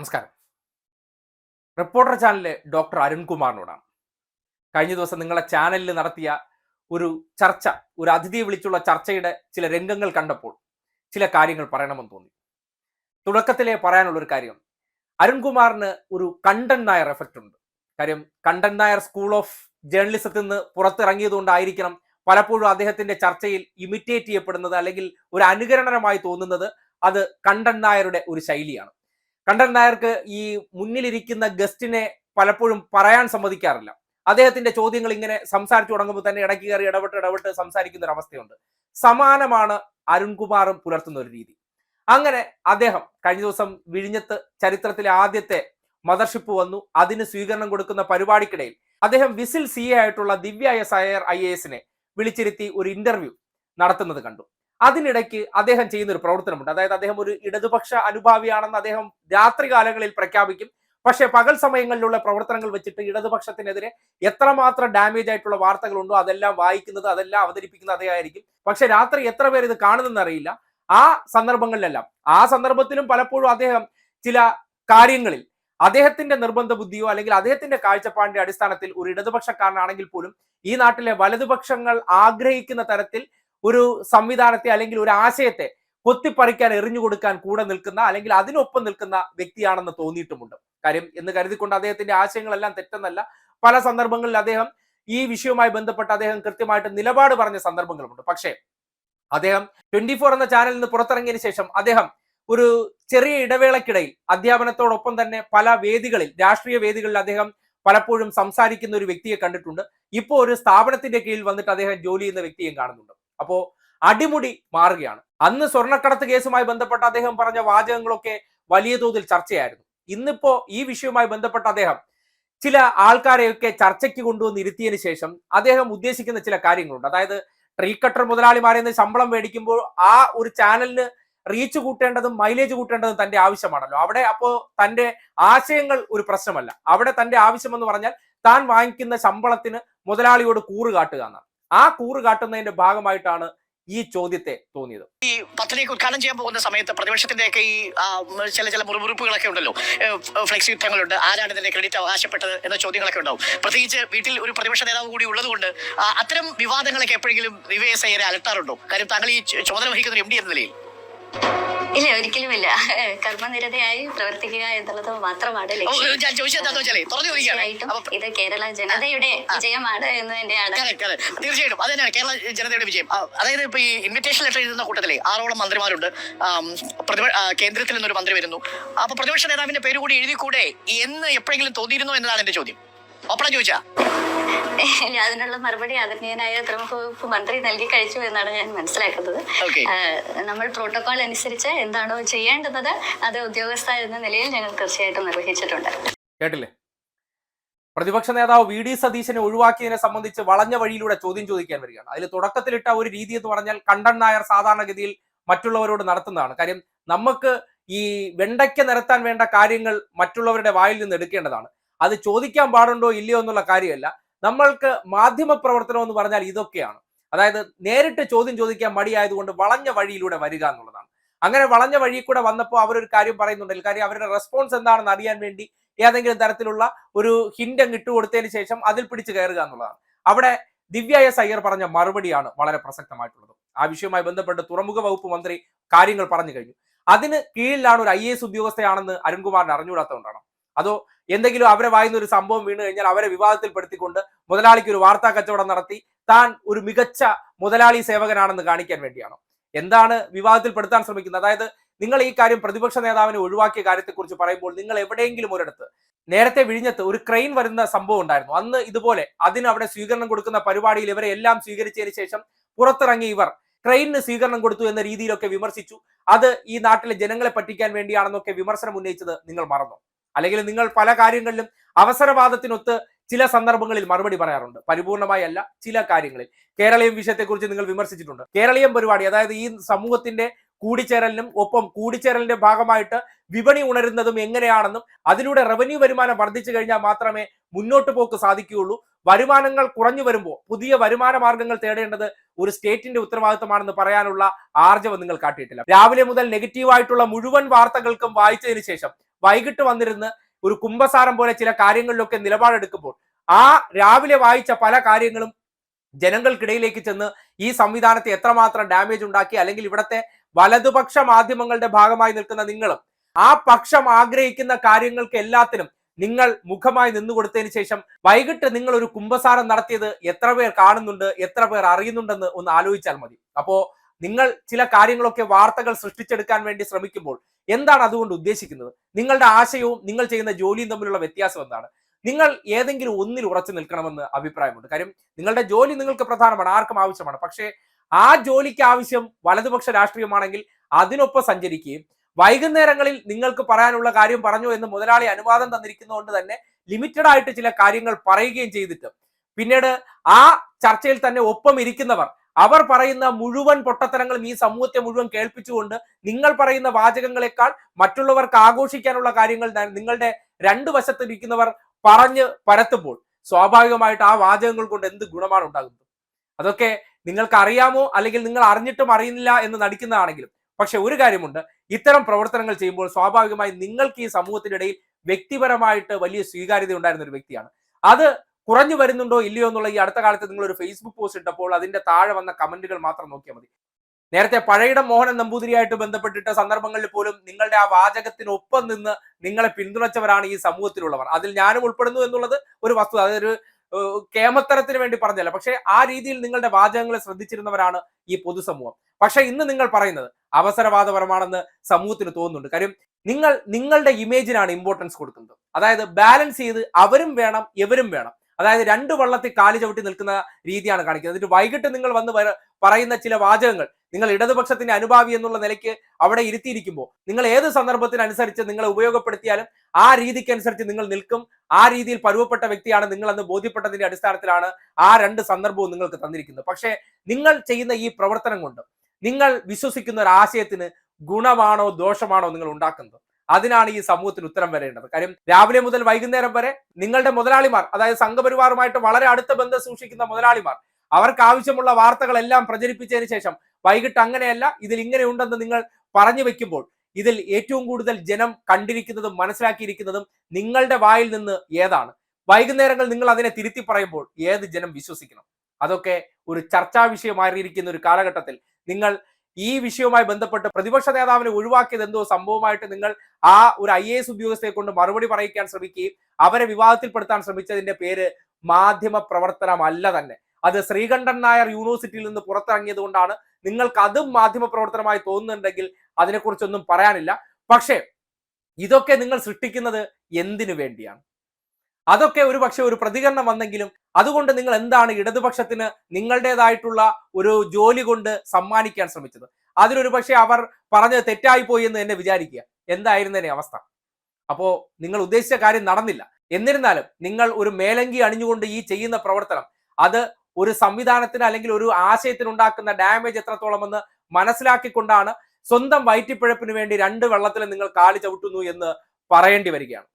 നമസ്കാരം. റിപ്പോർട്ടർ ചാനലിലെ ഡോക്ടർ അരുൺകുമാറിനോടാണ് കഴിഞ്ഞ ദിവസം നിങ്ങളെ ചാനലിൽ നടത്തിയ ഒരു ചർച്ച ഒരു അതിഥിയെ വിളിച്ചുള്ള ചർച്ചയുടെ ചില രംഗങ്ങൾ കണ്ടപ്പോൾ ചില കാര്യങ്ങൾ പറയണമെന്ന് തോന്നി. തുടക്കത്തിലെ പറയാനുള്ള ഒരു കാര്യം അരുൺകുമാറിന് ഒരു കണ്ടൻ നായർ എഫക്റ്റ് ഉണ്ട്. കാര്യം കണ്ടൻ നായർ സ്കൂൾ ഓഫ് ജേർണലിസത്തിൽ നിന്ന് പുറത്തിറങ്ങിയതുകൊണ്ടായിരിക്കണം പലപ്പോഴും അദ്ദേഹത്തിന്റെ ചർച്ചയിൽ ഇമിറ്റേറ്റ് ചെയ്യപ്പെടുന്നത് അല്ലെങ്കിൽ ഒരു അനുകരണമായി തോന്നുന്നത് അത് കണ്ടൻ നായരുടെ ഒരു ശൈലിയാണ്. കണ്ടൻ നായർക്ക് ഈ മുന്നിലിരിക്കുന്ന ഗസ്റ്റിനെ പലപ്പോഴും പറയാൻ സമ്മതിക്കാറില്ല. അദ്ദേഹത്തിന്റെ ചോദ്യങ്ങൾ ഇങ്ങനെ സംസാരിച്ചു തുടങ്ങുമ്പോൾ തന്നെ ഇടയ്ക്ക് കയറി ഇടപെട്ട് ഇടപെട്ട് സംസാരിക്കുന്ന ഒരു അവസ്ഥയുണ്ട്. സമാനമാണ് അരുൺകുമാറും പുലർത്തുന്ന ഒരു രീതി. അങ്ങനെ അദ്ദേഹം കഴിഞ്ഞ ദിവസം വിഴിഞ്ഞത്ത് ചരിത്രത്തിലെ ആദ്യത്തെ മദർഷിപ്പ് വന്നു. അതിന് സ്വീകരണം കൊടുക്കുന്ന പരിപാടിക്കിടയിൽ അദ്ദേഹം വിസിൽ സി ആയിട്ടുള്ള ദിവ്യ എസ് അയ്യർ ഐ എസിനെ വിളിച്ചിരുത്തി ഒരു ഇന്റർവ്യൂ നടത്തുന്നത് കണ്ടു. അതിനിടയ്ക്ക് അദ്ദേഹം ചെയ്യുന്ന ഒരു പ്രവർത്തനമുണ്ട്. അതായത് അദ്ദേഹം ഒരു ഇടതുപക്ഷ അനുഭാവിയാണെന്ന് അദ്ദേഹം രാത്രികാലങ്ങളിൽ പ്രഖ്യാപിക്കും. പക്ഷേ പകൽ സമയങ്ങളിലുള്ള പ്രവർത്തനങ്ങൾ വെച്ചിട്ട് ഇടതുപക്ഷത്തിനെതിരെ എത്രമാത്രം ഡാമേജ് ആയിട്ടുള്ള വാർത്തകളുണ്ടോ അതെല്ലാം വായിക്കുന്നത് അതെല്ലാം അവതരിപ്പിക്കുന്നത് അതേ ആയിരിക്കും പക്ഷെ രാത്രി എത്ര പേർ ഇത് കാണുന്നെന്ന് അറിയില്ല. ആ സന്ദർഭങ്ങളിലെല്ലാം. ആ സന്ദർഭത്തിലും പലപ്പോഴും അദ്ദേഹം ചില കാര്യങ്ങളിൽ അദ്ദേഹത്തിന്റെ നിർബന്ധ ബുദ്ധിയോ അല്ലെങ്കിൽ അദ്ദേഹത്തിന്റെ കാഴ്ചപ്പാടിന്റെ അടിസ്ഥാനത്തിൽ ഒരു ഇടതുപക്ഷക്കാരനാണെങ്കിൽ പോലും ഈ നാട്ടിലെ വലതുപക്ഷങ്ങൾ ആഗ്രഹിക്കുന്ന തരത്തിൽ ഒരു സംവിധാനത്തെ അല്ലെങ്കിൽ ഒരു ആശയത്തെ കൊത്തിപ്പറിക്കാൻ എറിഞ്ഞു കൊടുക്കാൻ കൂടെ നിൽക്കുന്ന അല്ലെങ്കിൽ അതിനൊപ്പം നിൽക്കുന്ന വ്യക്തിയാണെന്ന് തോന്നിയിട്ടുമുണ്ട്. കാര്യം എന്ന് കരുതിക്കൊണ്ട് അദ്ദേഹത്തിന്റെ ആശയങ്ങളെല്ലാം തെറ്റെന്നല്ല. പല സന്ദർഭങ്ങളിൽ അദ്ദേഹം ഈ വിഷയവുമായി ബന്ധപ്പെട്ട് അദ്ദേഹം കൃത്യമായിട്ട് നിലപാട് പറഞ്ഞ സന്ദർഭങ്ങളുമുണ്ട്. പക്ഷേ അദ്ദേഹം ട്വന്റി ഫോർ എന്ന ചാനലിൽ നിന്ന് പുറത്തിറങ്ങിയതിനു ശേഷം അദ്ദേഹം ഒരു ചെറിയ ഇടവേളക്കിടയിൽ അധ്യാപനത്തോടൊപ്പം തന്നെ പല വേദികളിൽ രാഷ്ട്രീയ വേദികളിൽ അദ്ദേഹം പലപ്പോഴും സംസാരിക്കുന്ന ഒരു വ്യക്തിയെ കണ്ടിട്ടുണ്ട്. ഇപ്പോൾ ഒരു സ്ഥാപനത്തിന്റെ കീഴിൽ വന്നിട്ട് അദ്ദേഹം ജോലി ചെയ്യുന്ന വ്യക്തിയും കാണുന്നുണ്ട്. അപ്പോ അടിമുടി മാറുകയാണ്. അന്ന് സ്വർണക്കടത്ത് കേസുമായി ബന്ധപ്പെട്ട അദ്ദേഹം പറഞ്ഞ വാചകങ്ങളൊക്കെ വലിയ തോതിൽ ചർച്ചയായിരുന്നു. ഇന്നിപ്പോ ഈ വിഷയവുമായി ബന്ധപ്പെട്ട അദ്ദേഹം ചില ആൾക്കാരെയൊക്കെ ചർച്ചയ്ക്ക് കൊണ്ടുവന്നിരുത്തിയതിനു ശേഷം അദ്ദേഹം ഉദ്ദേശിക്കുന്ന ചില കാര്യങ്ങളുണ്ട്. അതായത് ട്രീ കട്ടർ മുതലാളിമാരിൽ നിന്ന് ശമ്പളം മേടിക്കുമ്പോൾ ആ ഒരു ചാനലിന് റീച്ച് കൂട്ടേണ്ടതും മൈലേജ് കൂട്ടേണ്ടതും തന്റെ ആവശ്യമാണല്ലോ. അവിടെ അപ്പോ തന്റെ ആശയങ്ങൾ ഒരു പ്രശ്നമല്ല. അവിടെ തന്റെ ആവശ്യം എന്ന് പറഞ്ഞാൽ താൻ വാങ്ങിക്കുന്ന ശമ്പളത്തിന് മുതലാളിയോട് കൂറ് കാട്ടുക എന്നാണ്. ആ കൂറ് കാട്ടുന്നതിന്റെ ഭാഗമായിട്ടാണ് ഈ ചോദ്യത്തെ തോന്നിയത്. ഈ പദ്ധതിയൊക്കെ ഉദ്ഘാടനം ചെയ്യാൻ പോകുന്ന സമയത്ത് പ്രതിപക്ഷത്തിന്റെയൊക്കെ ഈ ചില ചില മുറിവുറുപ്പുകളൊക്കെ ഉണ്ടല്ലോ. ഫ്ലെക്സ് യുദ്ധങ്ങളുണ്ട്. ആരാണ് ഇതിന്റെ ക്രെഡിറ്റ് അവകാശപ്പെട്ടത് എന്ന ചോദ്യങ്ങളൊക്കെ ഉണ്ടാവും. പ്രത്യേകിച്ച് വീട്ടിൽ ഒരു പ്രതിപക്ഷ നേതാവ് കൂടി ഉള്ളതുകൊണ്ട് ആ, അത്തരം വിവാദങ്ങളൊക്കെ എപ്പോഴെങ്കിലും അയ്യരെ അലട്ടാറുണ്ടോ? കാര്യം താങ്കൾ ഈ ചു- ചുമതല വഹിക്കുന്ന എം ഡി എന്ന നിലയിൽ. ഇല്ല ഒരിക്കലുമില്ല. കർമ്മനിരതയായി പ്രവർത്തിക്കുക എന്നുള്ളത് മാത്രമാണ് ഇത് കേരള ജനതയുടെ വിജയമാണ് എന്ന് തന്നെയാണ്. തീർച്ചയായിട്ടും. അത് തന്നെയാണ് കേരള ജനതയുടെ വിജയം. അതായത് ഇപ്പൊ ഈ ഇൻവിറ്റേഷൻ ലെറ്റർ എഴുതുന്ന കൂട്ടത്തിലെ ആറോളം മന്ത്രിമാരുണ്ട്. കേന്ദ്രത്തിൽ നിന്നൊരു മന്ത്രി വരുന്നു. അപ്പൊ പ്രതിപക്ഷ നേതാവിന്റെ പേര് കൂടി എഴുതി കൂടെ എന്ന് എപ്പോഴെങ്കിലും തോന്നിയിരുന്നു എന്നതാണ് എന്റെ ചോദ്യം. ഒപ്പണം ചോദിച്ചാ? ഇനി അതിനുള്ള മറുപടി ആദരണീയനായ പ്രമുഖ വകുപ്പ് മന്ത്രി നൽകി കഴിച്ചു എന്നാണ് ഞാൻ മനസ്സിലാക്കുന്നത്. ഓക്കെ. നമ്മൾ പ്രോട്ടോകോൾ അനുസരിച്ച് എന്താണോ ചെയ്യേണ്ടുന്നത് അത് ഉദ്യോഗസ്ഥ എന്ന നിലയിൽ ഞങ്ങൾ തീർച്ചയായിട്ടും നിർവഹിച്ചിട്ടുണ്ട്. കേട്ടില്ലേ? പ്രതിപക്ഷ നേതാവ് വി ഡി സതീശനെ ഒഴിവാക്കിയതിനെ സംബന്ധിച്ച് വളഞ്ഞ വഴിയിലൂടെ ചോദ്യം ചോദിക്കാൻ വരികയാണ്. അതിൽ തുടക്കത്തിലിട്ട ഒരു രീതി എന്ന് പറഞ്ഞാൽ കണ്ടൻ നായർ സാധാരണഗതിയിൽ മറ്റുള്ളവരോട് നടത്തുന്നതാണ്. കാര്യം നമുക്ക് ഈ വെണ്ടയ്ക്ക നിരത്താൻ വേണ്ട കാര്യങ്ങൾ മറ്റുള്ളവരുടെ വായിൽ നിന്ന് എടുക്കേണ്ടതാണ്. അത് ചോദിക്കാൻ പാടുണ്ടോ ഇല്ലയോ എന്നുള്ള കാര്യമല്ല. നമ്മൾക്ക് മാധ്യമ പ്രവർത്തനം എന്ന് പറഞ്ഞാൽ ഇതൊക്കെയാണ്. അതായത് നേരിട്ട് ചോദ്യം ചോദിക്കാൻ മടിയായതുകൊണ്ട് വളഞ്ഞ വഴിയിലൂടെ വരിക എന്നുള്ളതാണ്. അങ്ങനെ വളഞ്ഞ വഴിയിൽ കൂടെ വന്നപ്പോൾ അവരൊരു കാര്യം പറയുന്നുണ്ടെങ്കിൽ കാര്യം അവരുടെ റെസ്പോൺസ് എന്താണെന്ന് അറിയാൻ വേണ്ടി ഏതെങ്കിലും തരത്തിലുള്ള ഒരു ഹിൻഡം അങ്ങ് ഇട്ടുകൊടുത്തതിന് ശേഷം അതിൽ പിടിച്ച് കയറുക എന്നുള്ളതാണ്. അവിടെ ദിവ്യ എസ് അയ്യർ പറഞ്ഞ മറുപടിയാണ് വളരെ പ്രസക്തമായിട്ടുള്ളത്. ആ വിഷയവുമായി ബന്ധപ്പെട്ട് തുറമുഖ വകുപ്പ് മന്ത്രി കാര്യങ്ങൾ പറഞ്ഞു കഴിഞ്ഞു. അതിന് കീഴിലാണ് ഒരു ഐ എസ് ഉദ്യോഗസ്ഥയാണെന്ന് അരുൺകുമാറിന് അറിഞ്ഞുകൂടാത്തതുകൊണ്ടാണ്. അതോ എന്തെങ്കിലും അവരെ വായുന്ന ഒരു സംഭവം വീണ് കഴിഞ്ഞാൽ അവരെ വിവാദത്തിൽപ്പെടുത്തിക്കൊണ്ട് മുതലാളിക്ക് ഒരു വാർത്താ കച്ചവടം നടത്തി താൻ ഒരു മികച്ച മുതലാളി സേവകനാണെന്ന് കാണിക്കാൻ വേണ്ടിയാണോ. എന്താണ് വിവാദത്തിൽപ്പെടുത്താൻ ശ്രമിക്കുന്നത്? അതായത് നിങ്ങൾ ഈ കാര്യം പ്രതിപക്ഷ നേതാവിനെ ഒഴിവാക്കിയ കാര്യത്തെക്കുറിച്ച് പറയുമ്പോൾ നിങ്ങൾ എവിടെയെങ്കിലും ഒരിടത്ത് നേരത്തെ വിഴിഞ്ഞത്ത് ഒരു ക്രെയിൻ വരുന്ന സംഭവം ഉണ്ടായിരുന്നു. അന്ന് ഇതുപോലെ അതിന് അവിടെ സ്വീകരണം കൊടുക്കുന്ന പരിപാടിയിൽ ഇവരെ എല്ലാം സ്വീകരിച്ചതിന് ശേഷം പുറത്തിറങ്ങി ഇവർ ക്രെയിനിന് സ്വീകരണം കൊടുത്തു എന്ന രീതിയിലൊക്കെ വിമർശിച്ചു. അത് ഈ നാട്ടിലെ ജനങ്ങളെ പറ്റിക്കാൻ വേണ്ടിയാണെന്നൊക്കെ വിമർശനം ഉന്നയിച്ചത് നിങ്ങൾ മറന്നു? അല്ലെങ്കിൽ നിങ്ങൾ പല കാര്യങ്ങളിലും അവസരവാദത്തിനൊത്ത് ചില സന്ദർഭങ്ങളിൽ മറുപടി പറയാറുണ്ട്. പരിപൂർണമായി അല്ല ചില കാര്യങ്ങളിൽ. കേരളീയം വിഷയത്തെക്കുറിച്ച് നിങ്ങൾ വിമർശിച്ചിട്ടുണ്ട്. കേരളീയം പരിപാടി അതായത് ഈ സമൂഹത്തിന്റെ കൂടിച്ചേരലിനും ഒപ്പം കൂടിച്ചേരലിന്റെ ഭാഗമായിട്ട് വിപണി ഉണരുന്നതും എങ്ങനെയാണെന്നും അതിലൂടെ റവന്യൂ വരുമാനം വർദ്ധിച്ചു കഴിഞ്ഞാൽ മാത്രമേ മുന്നോട്ട് പോക്ക് സാധിക്കുകയുള്ളൂ. വരുമാനങ്ങൾ കുറഞ്ഞു വരുമ്പോൾ പുതിയ വരുമാന മാർഗങ്ങൾ തേടേണ്ടത് ഒരു സ്റ്റേറ്റിന്റെ ഉത്തരവാദിത്തമാണെന്ന് പറയാനുള്ള ആർജവം നിങ്ങൾ കാട്ടിയിട്ടില്ല. രാവിലെ മുതൽ നെഗറ്റീവായിട്ടുള്ള മുഴുവൻ വാർത്തകൾക്കും വായിച്ചതിന് ശേഷം വൈകിട്ട് വന്നിരുന്ന് ഒരു കുംഭസാരം പോലെ ചില കാര്യങ്ങളിലൊക്കെ നിലപാടെടുക്കുമ്പോൾ ആ രാവിലെ വായിച്ച പല കാര്യങ്ങളും ജനങ്ങൾക്കിടയിലേക്ക് ചെന്ന് ഈ സംവിധാനത്തെ എത്രമാത്രം ഡാമേജ് ഉണ്ടാക്കി അല്ലെങ്കിൽ ഇവിടുത്തെ വലതുപക്ഷ മാധ്യമങ്ങളുടെ ഭാഗമായി നിൽക്കുന്ന നിങ്ങളും ആ പക്ഷം ആഗ്രഹിക്കുന്ന കാര്യങ്ങൾക്ക് എല്ലാത്തിനും നിങ്ങൾ മുഖമായി നിന്നു കൊടുത്തതിന് ശേഷം വൈകിട്ട് നിങ്ങൾ ഒരു കുംഭസാരം നടത്തിയത് എത്ര പേർ കാണുന്നുണ്ട് എത്ര പേർ അറിയുന്നുണ്ടെന്ന് ഒന്ന് ആലോചിച്ചാൽ മതി. അപ്പോ നിങ്ങൾ ചില കാര്യങ്ങളൊക്കെ വാർത്തകൾ സൃഷ്ടിച്ചെടുക്കാൻ വേണ്ടി ശ്രമിക്കുമ്പോൾ എന്താണ് അതുകൊണ്ട് ഉദ്ദേശിക്കുന്നത്? നിങ്ങളുടെ ആശയവും നിങ്ങൾ ചെയ്യുന്ന ജോലിയും തമ്മിലുള്ള വ്യത്യാസം എന്താണ്? നിങ്ങൾ ഏതെങ്കിലും ഒന്നിൽ ഉറച്ചു നിൽക്കണമെന്ന് അഭിപ്രായമുണ്ട്. കാര്യം നിങ്ങളുടെ ജോലി നിങ്ങൾക്ക് പ്രധാനമാണ് ആർക്കും ആവശ്യമാണ്. പക്ഷേ ആ ജോലിക്ക് ആവശ്യം വലതുപക്ഷ രാഷ്ട്രീയമാണെങ്കിൽ അതിനൊപ്പം സഞ്ചരിക്കുകയും വൈകുന്നേരങ്ങളിൽ നിങ്ങൾക്ക് പറയാനുള്ള കാര്യം പറഞ്ഞു എന്ന് മുതലാളി അനുവാദം തന്നിരിക്കുന്നതുകൊണ്ട് തന്നെ ലിമിറ്റഡ് ആയിട്ട് ചില കാര്യങ്ങൾ പറയുകയും ചെയ്തിട്ട് പിന്നീട് ആ ചർച്ചയിൽ തന്നെ ഒപ്പം ഇരിക്കുന്നവർ അവർ പറയുന്ന മുഴുവൻ പൊട്ടത്തരങ്ങളും ഈ സമൂഹത്തെ മുഴുവൻ കേൾപ്പിച്ചുകൊണ്ട് നിങ്ങൾ പറയുന്ന വാചകങ്ങളെക്കാൾ മറ്റുള്ളവർക്ക് ആഘോഷിക്കാനുള്ള കാര്യങ്ങൾ നിങ്ങളുടെ രണ്ടു വശത്തിരിക്കുന്നവർ പറഞ്ഞ് പരത്തുമ്പോൾ സ്വാഭാവികമായിട്ട് ആ വാചകങ്ങൾ കൊണ്ട് എന്ത് ഗുണമാണ് ഉണ്ടാകുന്നത്? അതൊക്കെ നിങ്ങൾക്ക് അറിയാമോ അല്ലെങ്കിൽ നിങ്ങൾ അറിഞ്ഞിട്ടും അറിയുന്നില്ല എന്ന് നടിക്കുന്നതാണെങ്കിലും. പക്ഷെ ഒരു കാര്യമുണ്ട്. ഇത്തരം പ്രവർത്തനങ്ങൾ ചെയ്യുമ്പോൾ സ്വാഭാവികമായി നിങ്ങൾക്ക് ഈ സമൂഹത്തിനിടയിൽ വ്യക്തിപരമായിട്ട് വലിയ സ്വീകാര്യത ഉണ്ടായിരുന്ന ഒരു വ്യക്തിയാണ്. അത് കുറഞ്ഞു വരുന്നുണ്ടോ ഇല്ലയോ എന്നുള്ള ഈ അടുത്ത കാലത്ത് നിങ്ങൾ ഒരു ഫേസ്ബുക്ക് പോസ്റ്റ് ഇട്ടപ്പോൾ അതിന്റെ താഴെ വന്ന കമന്റുകൾ മാത്രം നോക്കിയാൽ മതി. നേരത്തെ പഴയിടം മോഹനൻ നമ്പൂതിരിയായിട്ട് ബന്ധപ്പെട്ടിട്ട സന്ദർഭങ്ങളിൽ പോലും നിങ്ങളുടെ ആ വാചകത്തിനൊപ്പം നിന്ന് നിങ്ങളെ പിന്തുണച്ചവരാണ് ഈ സമൂഹത്തിലുള്ളവർ. അതിൽ ഞാനും ഉൾപ്പെടുന്നു എന്നുള്ളത് ഒരു വസ്തുത അതൊരു കേമത്തരത്തിന് വേണ്ടി പറഞ്ഞല്ല. പക്ഷേ ആ രീതിയിൽ നിങ്ങളുടെ വാചകങ്ങളെ ശ്രദ്ധിച്ചിരുന്നവരാണ് ഈ പൊതുസമൂഹം. പക്ഷേ ഇന്ന് നിങ്ങൾ പറയുന്നത് അവസരവാദപരമാണെന്ന് സമൂഹത്തിന് തോന്നുന്നുണ്ട്. കാര്യം നിങ്ങൾ നിങ്ങളുടെ ഇമേജിനാണ് ഇമ്പോർട്ടൻസ് കൊടുക്കുന്നത്. അതായത് ബാലൻസ് ചെയ്ത് അവരും വേണം എവരും വേണം. അതായത് രണ്ട് വള്ളത്തിൽ കാലി ചവിട്ടി നിൽക്കുന്ന രീതിയാണ് കാണിക്കുന്നത്. എന്നിട്ട് വൈകിട്ട് നിങ്ങൾ വന്ന് പറയുന്ന ചില വാചകങ്ങൾ. നിങ്ങൾ ഇടതുപക്ഷത്തിന്റെ അനുഭാവി എന്നുള്ള നിലയ്ക്ക് അവിടെ ഇരുത്തിയിരിക്കുമ്പോൾ നിങ്ങൾ ഏത് സന്ദർഭത്തിനനുസരിച്ച് നിങ്ങളെ ഉപയോഗപ്പെടുത്തിയാലും ആ രീതിക്കനുസരിച്ച് നിങ്ങൾ നിൽക്കും. ആ രീതിയിൽ പരുവപ്പെട്ട വ്യക്തിയാണ് നിങ്ങൾ അന്ന് ബോധ്യപ്പെട്ടതിന്റെ അടിസ്ഥാനത്തിലാണ് ആ രണ്ട് സന്ദർഭവും നിങ്ങൾക്ക് തന്നിരിക്കുന്നത്. പക്ഷേ നിങ്ങൾ ചെയ്യുന്ന ഈ പ്രവർത്തനം കൊണ്ട് നിങ്ങൾ വിശ്വസിക്കുന്ന ഒരു ആശയത്തിന് ഗുണമാണോ ദോഷമാണോ നിങ്ങൾ ഉണ്ടാക്കുന്നത്? അതിനാണ് ഈ സമൂഹത്തിന് ഉത്തരം വരേണ്ടത്. കാര്യം രാവിലെ മുതൽ വൈകുന്നേരം വരെ നിങ്ങളുടെ മുതലാളിമാർ അതായത് സംഘപരിവാറുമായിട്ട് വളരെ അടുത്ത ബന്ധം സൂക്ഷിക്കുന്ന മുതലാളിമാർ അവർക്ക് ആവശ്യമുള്ള വാർത്തകളെല്ലാം പ്രചരിപ്പിച്ചതിന് ശേഷം വൈകിട്ട് അങ്ങനെയല്ല ഇതിൽ ഇങ്ങനെ ഉണ്ടെന്ന് നിങ്ങൾ പറഞ്ഞു വെക്കുമ്പോൾ ഇതിൽ ഏറ്റവും കൂടുതൽ ജനം കണ്ടിരിക്കുന്നതും മനസ്സിലാക്കിയിരിക്കുന്നതും നിങ്ങളുടെ വായിൽ നിന്ന് ഏതാണ്. വൈകുന്നേരങ്ങൾ നിങ്ങൾ അതിനെ തിരുത്തി പറയുമ്പോൾ ഏത് ജനം വിശ്വസിക്കണം? അതൊക്കെ ഒരു ചർച്ചാ വിഷയമായിരിക്കുന്ന ഒരു കാലഘട്ടത്തിൽ നിങ്ങൾ ഈ വിഷയവുമായി ബന്ധപ്പെട്ട് പ്രതിപക്ഷ നേതാവിനെ ഒഴിവാക്കിയത് എന്തോ സംഭവമായിട്ട് നിങ്ങൾ ആ ഒരു ഐ എ എസ് ഉദ്യോഗസ്ഥയെ കൊണ്ട് മറുപടി പറയിക്കാൻ ശ്രമിക്കുകയും അവരെ വിവാദത്തിൽപ്പെടുത്താൻ ശ്രമിച്ചതിന്റെ പേര് മാധ്യമ പ്രവർത്തനമല്ല തന്നെ. അത് ശ്രീകണ്ഠൻ നായർ യൂണിവേഴ്സിറ്റിയിൽ നിന്ന് പുറത്തിറങ്ങിയത് കൊണ്ടാണ് നിങ്ങൾക്ക് അതും മാധ്യമ പ്രവർത്തനമായി തോന്നുന്നുണ്ടെങ്കിൽ അതിനെക്കുറിച്ചൊന്നും പറയാനില്ല. പക്ഷേ ഇതൊക്കെ നിങ്ങൾ സൃഷ്ടിക്കുന്നത് എന്തിനു വേണ്ടിയാണ്? അതൊക്കെ ഒരു പക്ഷെ ഒരു പ്രതികരണം വന്നെങ്കിലും അതുകൊണ്ട് നിങ്ങൾ എന്താണ് ഇടതുപക്ഷത്തിന് നിങ്ങളുടേതായിട്ടുള്ള ഒരു ജോലി കൊണ്ട് സമ്മാനിക്കാൻ ശ്രമിച്ചത്? അതിലൊരു പക്ഷെ അവർ പറഞ്ഞത് തെറ്റായി പോയി എന്ന് എന്നെ വിചാരിക്കുക. എന്തായിരുന്നതിനെ അവസ്ഥ? അപ്പോ നിങ്ങൾ ഉദ്ദേശിച്ച കാര്യം നടന്നില്ല. എന്നിരുന്നാലും നിങ്ങൾ ഒരു മേലങ്കി അണിഞ്ഞുകൊണ്ട് ഈ ചെയ്യുന്ന പ്രവർത്തനം അത് ഒരു സംവിധാനത്തിന് അല്ലെങ്കിൽ ഒരു ആശയത്തിന് ഉണ്ടാക്കുന്ന ഡാമേജ് എത്രത്തോളമെന്ന് മനസ്സിലാക്കിക്കൊണ്ടാണ് സ്വന്തം വയറ്റിപ്പിഴപ്പിന് വേണ്ടി രണ്ട് വെള്ളത്തിൽ നിങ്ങൾ കാലി ചവിട്ടുന്നു എന്ന് പറയേണ്ടി വരികയാണ്.